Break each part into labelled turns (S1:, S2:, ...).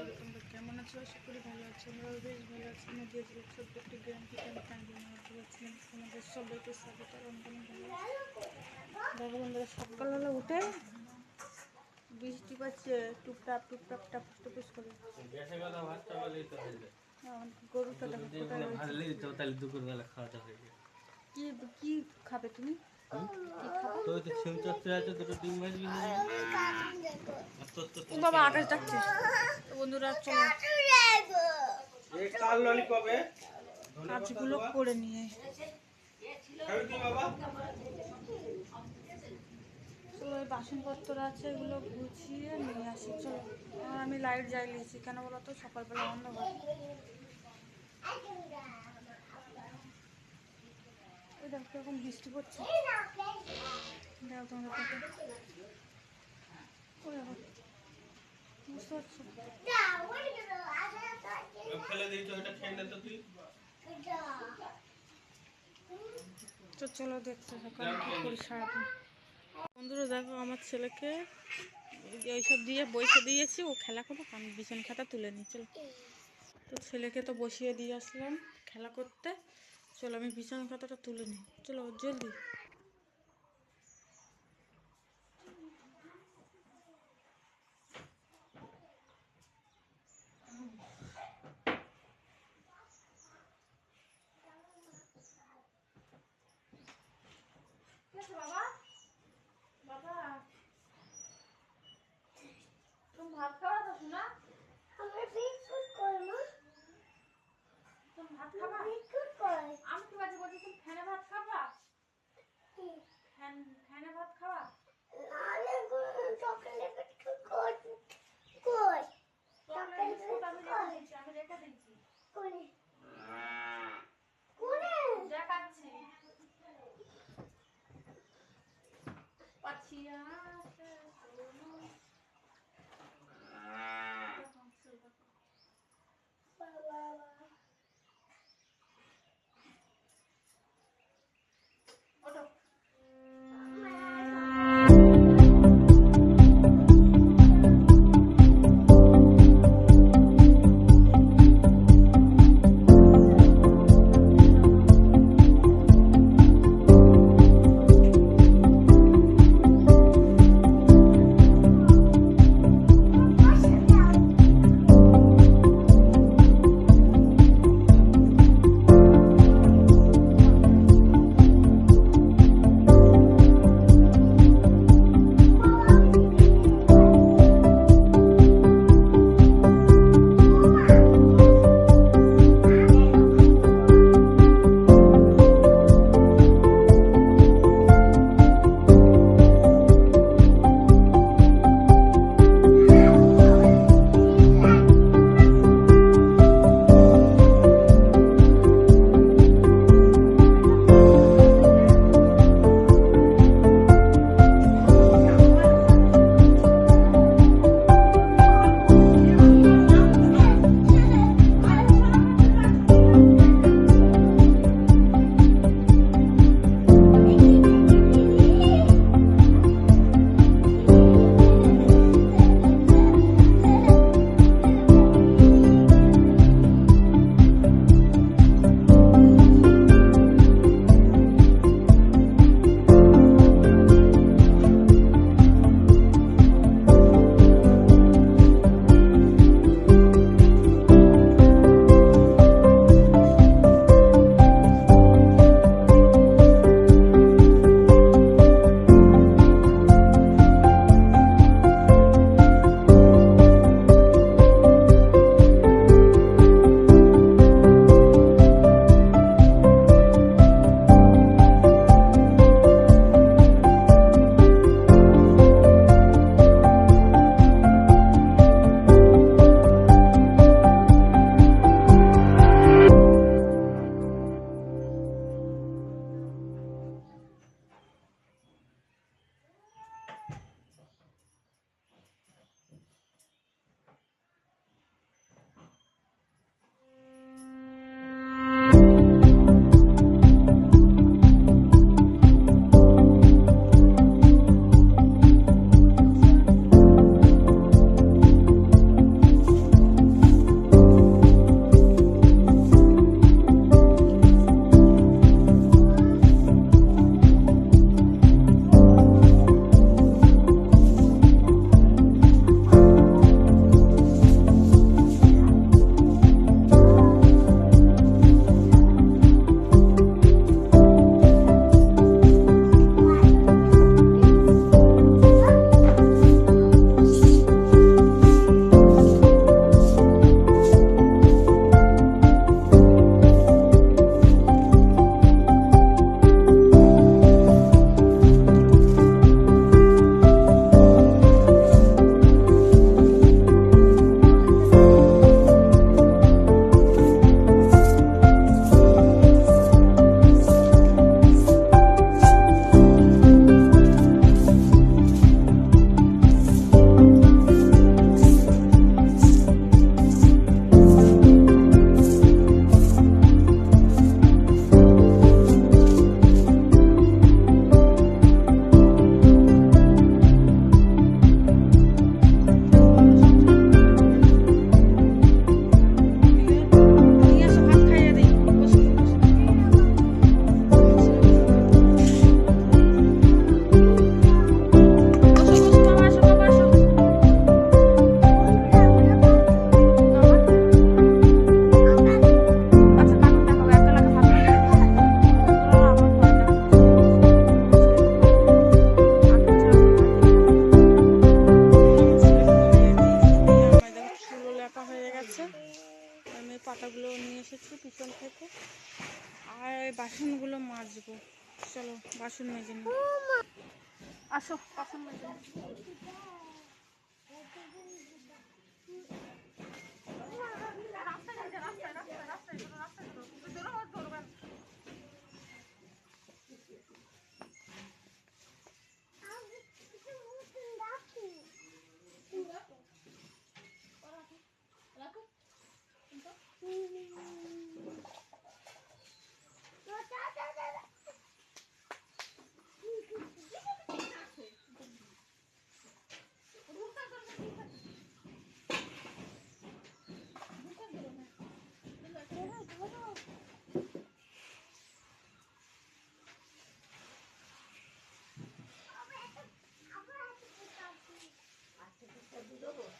S1: বন্ধুরা তোমরা কেমন আছো? আশা করি ভালো আছো। আমরাও বেশ ভালো আছি। নদীয়া জেলার ছোট্ট একটি গ্রাম থেকে আমি কান্দি মাহাতো বলছিলাম তোমাদের সবাইকে স্বাগত আর ভালো দেখো বন্ধুরা সকালবেলা উঠে বৃষ্টি পাচ্ছে টুপটাপ টুপটাপ টাপুস টুপুস করে।
S2: হয়ে
S1: গরুটা দেখো কি কি খাবে তুমি?
S2: তো তো শিম চচ্চড়ি আছে দুটো ডিম ভাজবি না
S1: ও বাবা আকাশ ডাকছে। বন্ধুরা চলো।
S2: এই কাল ললিপপে
S1: কাজগুলো করে নিয়ে। চলো এই বাসনপত্র আছে এগুলো গুছিয়ে নিয়ে আসি। চলো আমি লাইট জ্বালিয়েছি। কেন বলো তো? সকালবেলা অন্ধকার। ওই দেখো কীরকম বৃষ্টি পড়ছে। ওই দেখো বুঝতে পারছ?
S2: তো
S1: চলো দেখতে থাকো আমি কী করি সারাদিন। বন্ধুরা দেখো আমার ছেলেকে এইসব দিয়ে বসে দিয়েছি ও খেলা করব আমি বিছান খাতা তুলে নিই চলো। তো ছেলেকে তো বসিয়ে দিয়ে আসলাম খেলা করতে। চলো আমি বিছান খাতাটা তুলে নিই। চলো, জলদি। বাবা। বাবা। তুমি ভাত খাওয়া তো শোনা চলো ও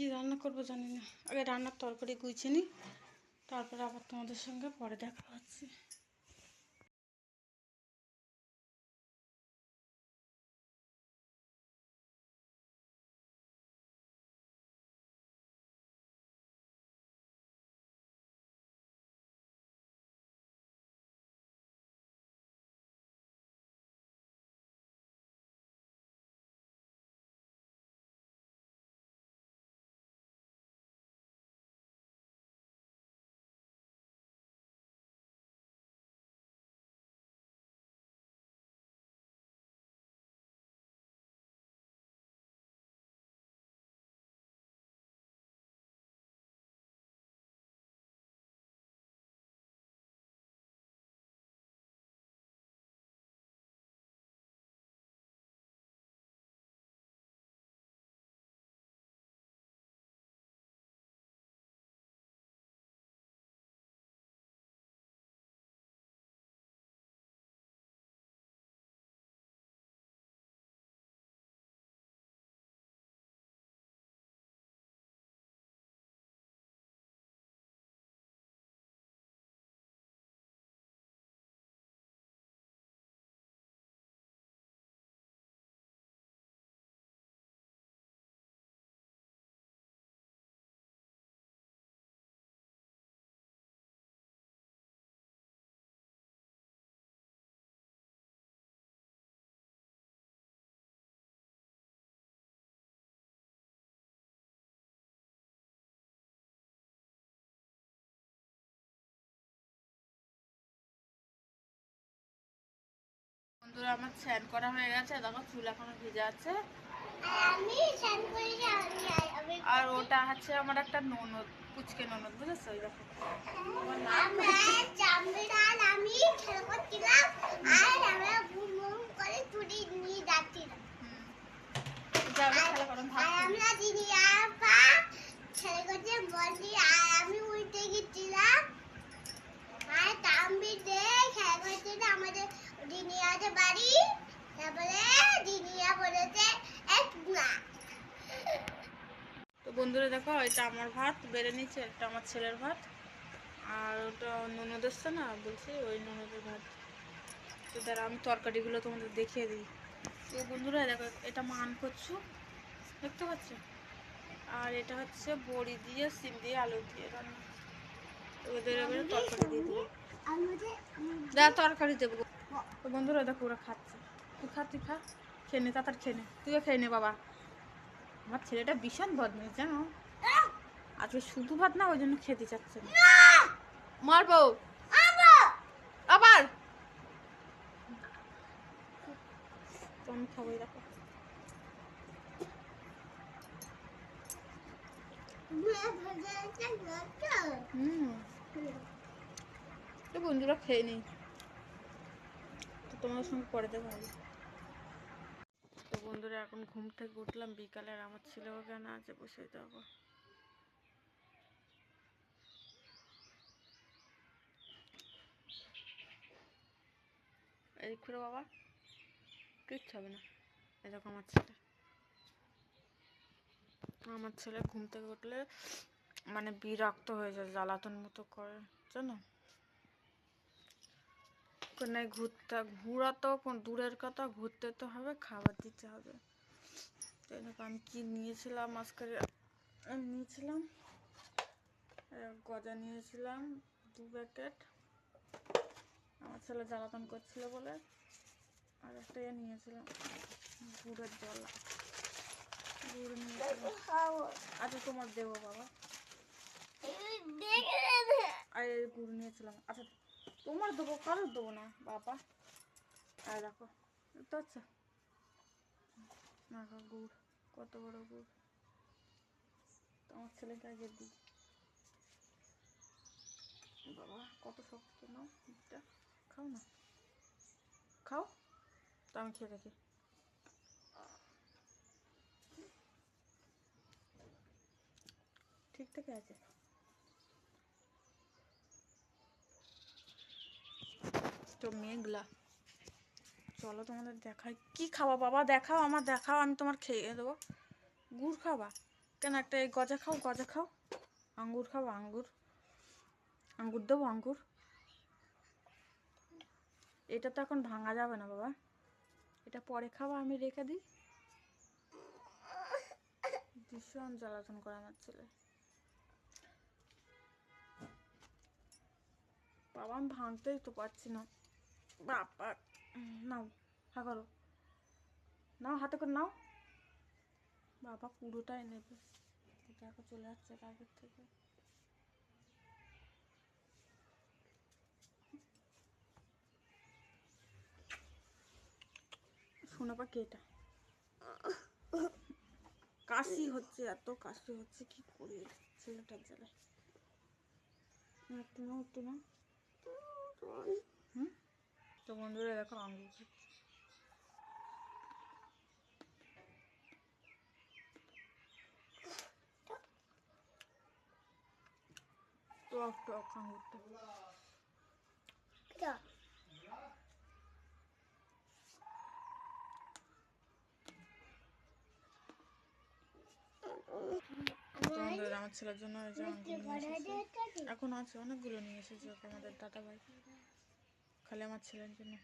S1: কি রান্না করব জানি না। আগে রান্নার তরকারি গুছিয়ে নিই, তারপরে আবার তোমাদের সঙ্গে পরে দেখা হচ্ছে। বন্ধুরা আমার স্নান করা হয়ে গেছে। দেখো চুল এখনও ভিজে আছে। আর ওটা হচ্ছে আমার একটা ননদ পুচকে ননদ বুঝেছ? ওই দেখো। আমার নাম
S3: আমার চামড়াল আমি খেলা করছিলাম আর আমরা বুম বুম করে চুরি নিয়ে যাচ্ছিলাম
S1: হুম। যাও না, খেলা করো, ভাত
S3: আর
S1: খাবে।
S3: আমরা দিদি আর পা খেলা করতে বলি আর আমি উঠে গেছিলাম আর তাম্বি দিয়ে খেলা করতে আমাদের দিদি আছে বাড়ি তারপরে দিদিয়া বলেছে এক না
S1: তো বন্ধুরা দেখো এটা আমার ভাত বেড়ে নিচ্ছে এটা আমার ছেলের ভাত। আর ওটা ননদ এসছে না বলছি ওই ননদের ভাত। তো দাঁড়া আমি তরকারিগুলো তোমাদের দেখিয়ে দিই। তো বন্ধুরা দেখো এটা মান করছ দেখতে পাচ্ছ? আর এটা হচ্ছে বড়ি দিয়ে সিম দিয়ে আলু দিয়ে রান্না। ওদের এবারে তরকারি দিয়ে দেবো তরকারি দেবো। তো বন্ধুরা দেখো ওরা খাচ্ছে। তুই খা তুই খা। খেয়ে নে তাড়াতাড়ি খেয়ে নে। তুইও খেয়ে নে বাবা। আমার ছেলেটা ভীষণ বদমেশ জানো? আজকে শুধু ভাত না ওই জন্য খেতে চাচ্ছে মারবো? আবার? তো আমি খাবোই দেখো। হুম। তো বন্ধুরা খেয়ে নেই। তো তোমার সঙ্গে পরে দেবো আমি তো বন্ধুরা, এখন ঘুম থেকে উঠলাম, বিকালে আর আমার ছেলে ওখানে আছে, বসে যাব এই করে বাবা, কিচ্ছু হবে না। এরকম আমার ছেলে। আমার ছেলে ঘুম থেকে উঠলে মানে বিরক্ত হয়ে যায়, জ্বালাতন মতো করে, জানো? কোনায় ঘুরতে ঘোরা তো দূরের কথা ঘুরতে তো হবে খাবার দিতে হবে। তো দেখো আমি কি নিয়েছিলাম আজকে? আমি নিয়েছিলাম গজা নিয়েছিলাম দু প্যাকেট। আমার ছেলে জ্বালাতন করছিল বলে আর একটা ইয়ে নিয়েছিলাম গুড়ের জল গুড় নিয়েছিলাম। আচ্ছা তোমার দেবো বাবা। আর গুড় নিয়েছিলাম। আচ্ছা তোমার দেবো, কারোর দেবো না, বাবা। আর দেখো তো আচ্ছা দেখো গুড়, কত বড় গুড়। তোমার ছেলেকে আগে দিই। বাবা, কত শক্ত, নাও, গুড়টা। খাও না। খাও, তো আমি খেয়ে দেখি। ঠিক থেকে আছে। তো মেঘলা। চলো তোমাদের দেখাই। কি খাওয়া বাবা? দেখাও আমার, দেখাও, আমি তোমার খেয়ে দেবো। গুড় খাবা? কেন একটা এই গজা খাও গজা খাও। আঙ্গুর খাও আঙ্গুর। আঙ্গুর দেবো, আঙ্গুর। এটা তো এখন ভাঙা যাবে না বাবা। এটা পরে খাওয়া আমি রেখে দিই। ভীষণ জ্বালাতন করে আমার ছেলে। বাবা আমি ভাঙতেই তো পারছি না। বাবা, নাও, হা করো। নাও, হাতে করে নাও। বাবা পুরোটাই নেবে। দেখো, চলে যাচ্ছে কাগজ থেকে। শোনো পা এটা? কাশি হচ্ছে, এত কাশি হচ্ছে, কি করি? ছেলেটার জ্বালায়। না একটু নাও। হুম তো বন্ধুরা দেখো আঙুল খাচ্ছে। টক টক আঙুরটা তোমাদের আমার ছেলের জন্য এখন আছে অনেকগুলো নিয়ে এসেছি ওকে আমাদের দাদা ভাই খালি আমার ছেলের জন্য।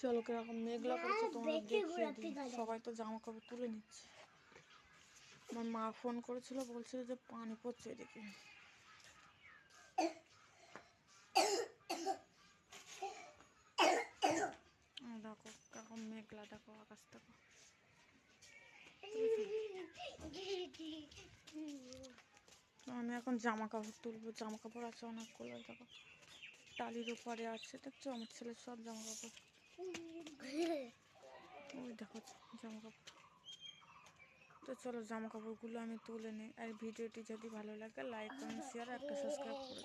S1: চলো কীরকম মেঘলা করেছে তোমরা দেখিয়ে। সবাই তো জামা কাপড় তুলে নিচ্ছে। আমার মা ফোন করেছিল বলছিল যে পানি পড়ছে এদিকে এই দেখো কীরকম মেঘলা দেখো আকাশ দেখো আমি এখন জামা কাপড় তুলবো। জামা কাপড় আছে অনেকগুলো দেখো। টালির উপরে আছে, দেখছ? আমার ছেলের সব জামা কাপড় ওই দেখো জামা কাপড় তো চলো জামা কাপড়গুলো আমি তুলে নিই। আর ভিডিওটি যদি ভালো লাগে লাইক কমেন্ট শেয়ার আর একটা সাবস্ক্রাইব করে